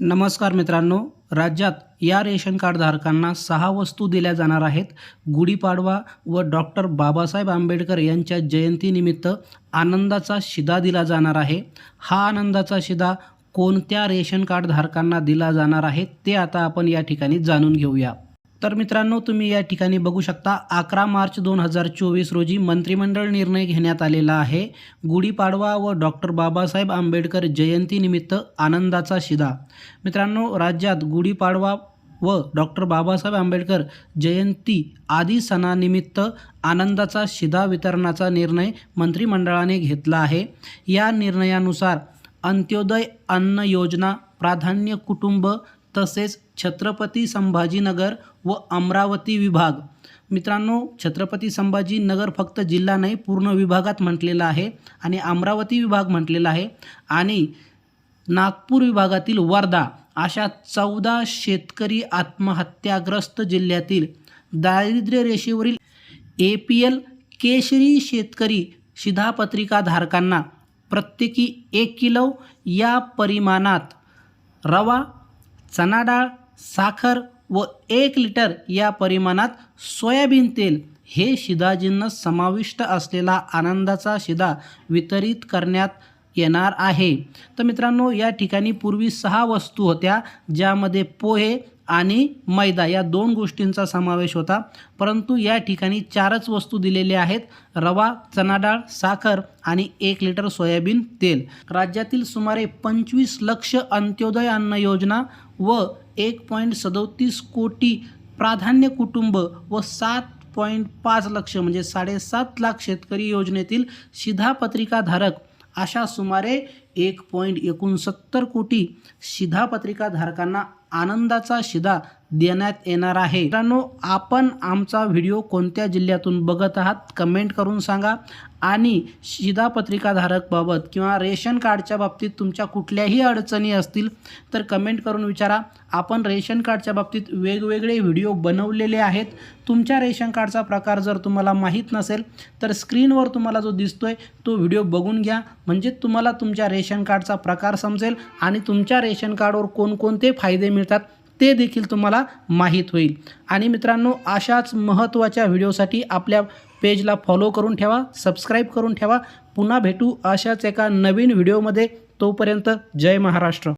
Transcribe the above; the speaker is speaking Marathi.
नमस्कार मित्रांनो राज्यात या रेशन कार्ड धारकांना सहा वस्तू दिल्या जाणार आहेत. गुढीपाडवा व डॉक्टर बाबासाहेब आंबेडकर यांच्या जयंतीनिमित्त आनंदाचा शिदा दिला जाणार आहे. हा आनंदाचा शिदा कोणत्या रेशन कार्ड धारकांना दिला जाणार आहे ते आता आपण या ठिकाणी जाणून घेऊया. तर मित्रांनो तुम्ही या ठिकाणी बघू शकता अकरा मार्च दोन हजार चोवीस रोजी मंत्रिमंडळ निर्णय घेण्यात आलेला आहे. गुढीपाडवा व डॉक्टर बाबासाहेब आंबेडकर जयंतीनिमित्त आनंदाचा शिदा. मित्रांनो राज्यात गुढीपाडवा व डॉक्टर बाबासाहेब आंबेडकर जयंती आदी सणानिमित्त आनंदाचा शिदा वितरणाचा निर्णय मंत्रिमंडळाने घेतला आहे. या निर्णयानुसार अंत्योदय अन्न योजना प्राधान्य कुटुंब तसेच छत्रपती संभाजीनगर व अमरावती विभाग. मित्रांनो छत्रपती संभाजीनगर फक्त जिल्हा नाही पूर्ण विभागात म्हटलेलं आहे आणि अमरावती विभाग म्हटलेला आहे आणि नागपूर विभागातील वर्धा अशा चौदा शेतकरी आत्महत्याग्रस्त जिल्ह्यातील दारिद्र्य रेषेवरील ए पी एल केशरी शेतकरी शिधापत्रिकाधारकांना प्रत्येकी एक किलो या परिमाणात रवा चना डाळ साखर व एक लिटर या परिमाणात सोयाबीन तेल हे शिधाजिन्नस समाविष्ट असलेला आनंदाचा शिधा वितरित करण्यात येणार आहे. तर मित्रांनो या ठिकाणी पूर्वी सहा वस्तू होत्या ज्यामध्ये पोहे आणि मैदा या दोन गोष्टींचा समावेश होता. परंतु या ठिकाणी चारच वस्तू दिलेल्या आहेत. रवा चना डाळ साखर आणि एक लिटर सोयाबीन तेल. राज्यातील सुमारे पंचवीस लक्ष अंत्योदय अन्न योजना व एक पॉईंट सदोतीस कोटी प्राधान्य कुटुंब व सात पॉईंट पाच लक्ष म्हणजे साडेसात लाख शेतकरी योजनेतील शिधापत्रिकाधारक अशा सुमारे एक पॉईंट एकोणसत्तर कोटी शिधापत्रिकाधारकांना आनंदाचा शिधा देण्यात येणार आहे. मित्रांनो आपण आमचा व्हिडिओ कोणत्या जिल्ह्यातून बघत आहात कमेंट करून सांगा. आणि शिधापत्रिकाधारकबाबत किंवा रेशन कार्डच्या बाबतीत तुमच्या कुठल्याही अडचणी असतील तर कमेंट करून विचारा. आपण रेशन कार्डच्या बाबतीत वेगवेगळे व्हिडिओ बनवलेले आहेत. तुमच्या रेशन कार्डचा प्रकार जर तुम्हाला माहीत नसेल तर स्क्रीनवर तुम्हाला जो दिसतोय तो व्हिडिओ बघून घ्या. म्हणजे तुम्हाला तुमच्या रेशन कार्डचा प्रकार समजेल आणि तुमच्या रेशन कार्डवर कोणकोणते फायदे मिळतात ते देखील तुम्हाला माहीत होईल. आणि मित्रांनो अशाच महत्त्वाच्या व्हिडिओसाठी आपल्या पेजला फॉलो करून ठेवा सबस्क्राईब करून ठेवा. पुन्हा भेटू अशाच एका नवीन व्हिडिओमध्ये. तोपर्यंत जय महाराष्ट्र.